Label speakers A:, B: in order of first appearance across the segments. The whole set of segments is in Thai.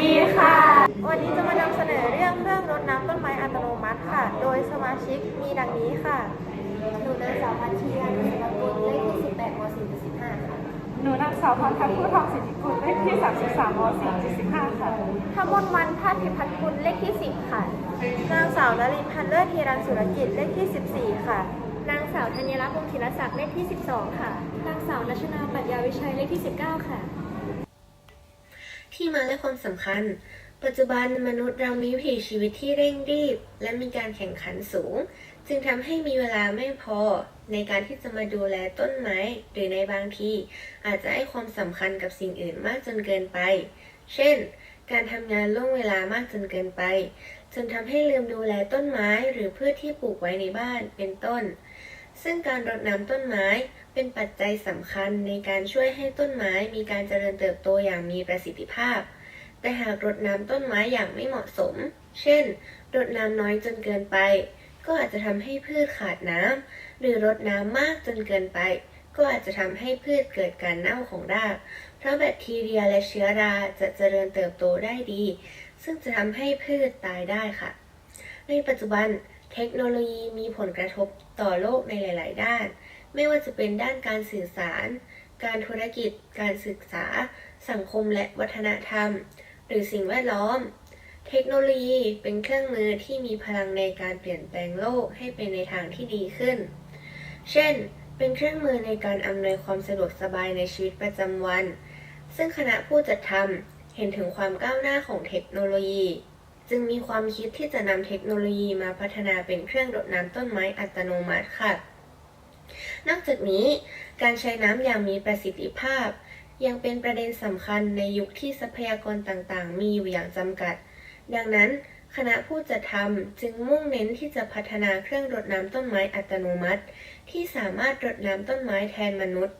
A: ดีค่ะ
B: วันนี้จะมานำเสนอเรื่องเครื่องรดน้ำต้นไม้อัตโนมัติค่ะ โดยสมาชิกมีดังนี้ค่ะ
C: หนูนางสาวพันชีรันสกุลเลขที่18ม4 15ค่ะ
A: หนูนางสาวพรทัพผู้ทองสิทธิกุลเลขที่33ม4 75ค่ะ
B: ทมนวันพาธิพัฒน์กุลเลขที่ 10 ค่ะ นางสาวนรินทร์พันเลิศธีรันสุรกิจเลขที่ 14 ค่ะ
C: นางสาวธัญรักษ์วงศ์ธีรศักดิ์เลขที่ 12 ค่ะ นางสาวนัชนาปัญญาวิชัยเลขที่ 19 ค่ะ
D: ที่มาและความสำคัญ ปัจจุบันมนุษย์เรามีวิถีชีวิตที่เร่งรีบ และมีการแข่งขันสูง จึงทำให้มีเวลาไม่พอ ในการที่จะมาดูแลต้นไม้ หรือในบางทีอาจจะให้ความสำคัญกับสิ่งอื่นมากจนเกินไป เช่น การทำงานล่วงเวลามากจนเกินไป จนทำให้ลืมดูแลต้นไม้หรือพืชที่ปลูกไว้ในบ้านเป็นต้น ซึ่งการรดน้ำต้นไม้เป็นปัจจัยสำคัญในการช่วยให้ต้นไม้มีการเจริญเติบโตอย่างมีประสิทธิภาพ แต่หากรดน้ำต้นไม้อย่างไม่เหมาะสม เช่น รดน้ำน้อยจนเกินไป ก็อาจจะทำให้พืชขาดน้ำหรือรดน้ำมากจนเกินไป ก็อาจจะทำให้พืชเกิดการเน่าของราก เพราะแบคทีเรียและเชื้อราจะเจริญเติบโตได้ดี ซึ่งจะทำให้พืชตายได้ค่ะ ในปัจจุบัน เทคโนโลยีมีผลกระทบต่อโลกในหลาย ๆ ด้าน ไม่ว่าจะเป็นด้านการสื่อสาร การธุรกิจ การศึกษา สังคมและวัฒนธรรม หรือสิ่งแวดล้อม เทคโนโลยีเป็นเครื่องมือที่มีพลังในการเปลี่ยนแปลงโลกให้เป็นในทางที่ดีขึ้น เช่น เป็นเครื่องมือในการอำนวยความสะดวกสบายในชีวิตประจำวัน ซึ่งคณะผู้จัดทำเห็นถึงความก้าวหน้าของเทคโนโลยี จึงมีความคิดที่จะนำเทคโนโลยีมาพัฒนาเป็นเครื่องรดน้ำต้นไม้อัตโนมัติค่ะ นอกจากนี้การใช้น้ำอย่างมีประสิทธิภาพ ยังเป็นประเด็นสำคัญในยุคที่ทรัพยากรต่างๆ มีอยู่อย่างจำกัด ดังนั้นคณะผู้จัดทำจึงมุ่งเน้นที่จะพัฒนาเครื่องรดน้ำต้นไม้อัตโนมัติ ที่สามารถรดน้ำต้นไม้แทนมนุษย์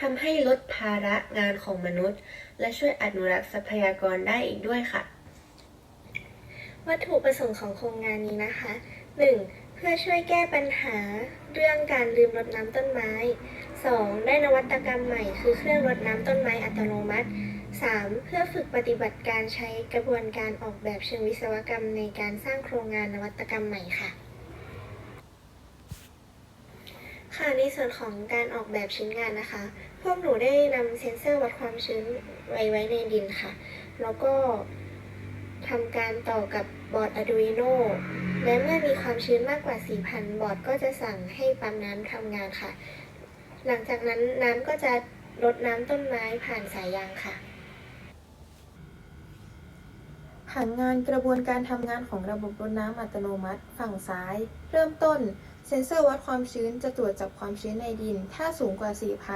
D: ทำให้ลดภาระงานของมนุษย์ และช่วยอนุรักษ์ทรัพยากรได้อีกด้วยค่ะ
B: วัตถุประสงค์ของโครงงานนี้นะคะ 1. เพื่อช่วยแก้ปัญหาเรื่องการลืมรดน้ำต้นไม้ 2. ได้นวัตกรรมใหม่คือเครื่องรดน้ำต้นไม้อัตโนมัติ 3. เพื่อฝึกปฏิบัติการใช้กระบวนการออกแบบเชิงวิศวกรรมในการสร้างโครงงานนวัตกรรมใหม่ค่ะ ค่ะในส่วนของการออกแบบชิ้นงานนะคะ พวกหนูได้นำเซ็นเซอร์วัดความชื้นไว้ไว้ในดินค่ะ แล้วก็ ทำการต่อกับบอร์ด Arduino และเมื่อมีความชื้นมากกว่า 4,000 บอร์ดก็จะสั่งให้ปั๊มน้ำทำงานค่ะ หลังจากนั้นน้ำก็จะรดน้ำต้นไม้ผ่านสายยางค่ะ
E: ผังงานกระบวนการทำงานของระบบรดน้ำอัตโนมัติ ฝั่งซ้าย เริ่มต้น เซ็นเซอร์วัดความชื้นจะตรวจจับความชื้นในดิน ถ้าสูงกว่า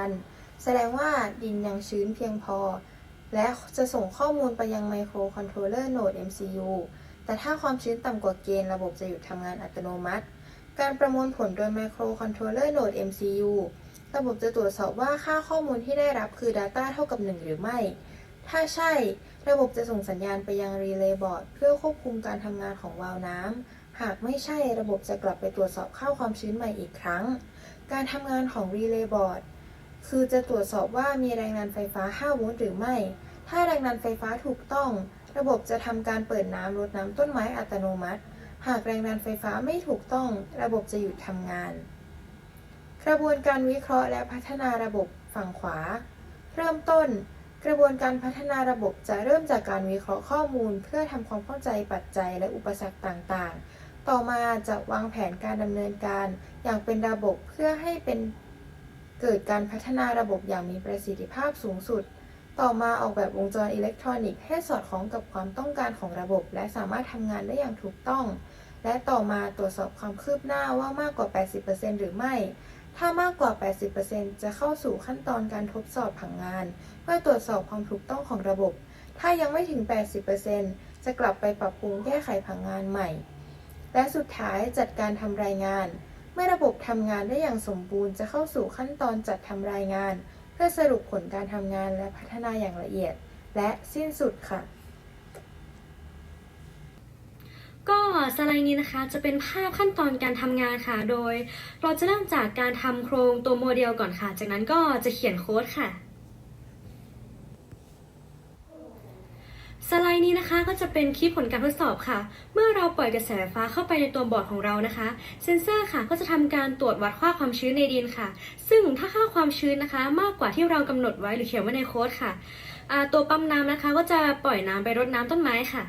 E: 4,000 แสดงว่าดินยังชื้นเพียงพอ และจะส่งข้อมูลไปยังไมโครคอนโทรลเลอร์โนด MCU แต่ถ้าความชื้นต่ำกว่าเกณฑ์ระบบจะหยุดทำงานอัตโนมัติ การประมวลผลโดยไมโครคอนโทรลเลอร์โนด MCU ระบบจะตรวจสอบว่าค่าข้อมูลที่ได้รับคือ Data เท่ากับ 1 หรือไม่ ถ้าใช่ ระบบจะส่งสัญญาณไปยังรีเลย์บอร์ดเพื่อควบคุมการทำงานของวาล์วน้ำ หากไม่ใช่ระบบจะกลับไปตรวจสอบค่าความชื้นใหม่อีกครั้ง การทำงานของรีเลย์บอร์ด คือจะตรวจสอบว่ามีแรงดันไฟฟ้า 5 โวลต์หรือไม่ ถ้าแรงดันไฟฟ้าถูกต้อง ระบบจะทำการเปิดน้ำรดน้ำต้นไม้อัตโนมัติ หากแรงดันไฟฟ้าไม่ถูกต้อง ระบบจะหยุดทำงาน กระบวนการวิเคราะห์และพัฒนาระบบฝั่งขวา เริ่มต้น กระบวนการพัฒนาระบบจะเริ่มจากการวิเคราะห์ข้อมูล เพื่อทำความเข้าใจปัจจัยและอุปสรรคต่าง ๆ ต่อมาจะวางแผนการดำเนินการอย่างเป็นระบบเพื่อให้เป็น เกิดการพัฒนาระบบอย่างมีประสิทธิภาพสูงสุด ต่อมาออกแบบวงจรอิเล็กทรอนิกส์ให้สอดคล้องกับความต้องการของระบบ และสามารถทำงานได้อย่างถูกต้อง และต่อมาตรวจสอบความคืบหน้าว่ามากกว่า 80%หรือไม่ ถ้ามากกว่า 80%จะเข้าสู่ขั้นตอนการทดสอบผังงาน เพื่อตรวจสอบความถูกต้องของระบบ ถ้ายังไม่ถึง 80%จะกลับไปปรับปรุงแก้ไขผังงานใหม่ และสุดท้ายจัดการทำรายงาน เมื่อระบบทำงานได้อย่างสมบูรณ์จะเข้าสู่ขั้นตอนจัดทำรายงาน เพื่อสรุปผลการทำงานและพัฒนาอย่างละเอียด และสิ้นสุดค่ะ
C: ก็สไลด์นี้นะคะจะเป็นภาพขั้นตอนการทำงานค่ะ โดย เราจะเริ่มจากการทำโครงตัวโมเดลก่อนค่ะ จากนั้นก็จะเขียนโค้ดค่ะ สไลด์นี้นะคะก็จะเป็นคลิปผลการทดสอบค่ะ เมื่อเราปล่อยกระแสไฟฟ้าเข้าไปในตัวบอร์ดของเรานะคะ เซนเซอร์ค่ะก็จะทำการตรวจวัดค่าความชื้นในดินค่ะ ซึ่งถ้าค่าความชื้นนะคะ มากกว่าที่เรากำหนดไว้หรือเขียนไว้ในโค้ดค่ะ ตัวปั๊มน้ำนะคะ ก็จะปล่อยน้ำไปรดน้ำต้นไม้ค่ะ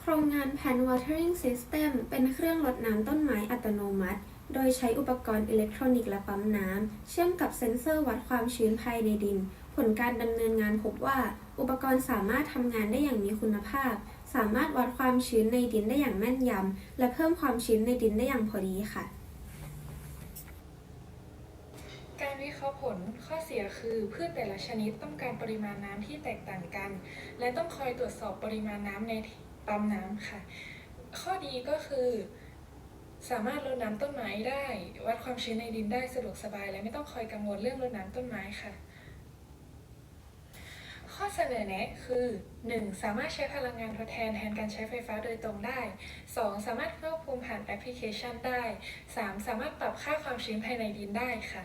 F: โครงงาน Pan Watering System เป็นเครื่องรดน้ำต้นไม้อัตโนมัติโดยใช้อุปกรณ์อิเล็กทรอนิกส์และปั๊มน้ำ เชื่อมกับเซ็นเซอร์วัดความชื้นภายในดิน ผลการดำเนินงานพบว่า อุปกรณ์สามารถทำงานได้อย่างมีคุณภาพ สามารถวัดความชื้นในดินได้อย่างแม่นยำ และเพิ่มความชื้นในดินได้อย่างพอดีค่ะ
A: การวิเคราะห์ผลข้อเสียคือพืชแต่ละชนิดต้องการปริมาณน้ำที่แตกต่างกัน และต้องคอยตรวจสอบปริมาณน้ำในปั๊มน้ำค่ะ ข้อดีก็คือสามารถรดน้ำต้นไม้ได้ วัดความชื้นในดินได้สะดวกสบาย และไม่ต้องคอยกังวลเรื่องรดน้ำต้นไม้ค่ะ เสนอแนะคือ 1. สามารถใช้พลังงานทดแทนแทนการใช้ไฟฟ้าโดยตรงได้ 2. สามารถควบคุมผ่านแอปพลิเคชันได้ 3. สามารถปรับค่าความชื้นภายในดินได้ค่ะ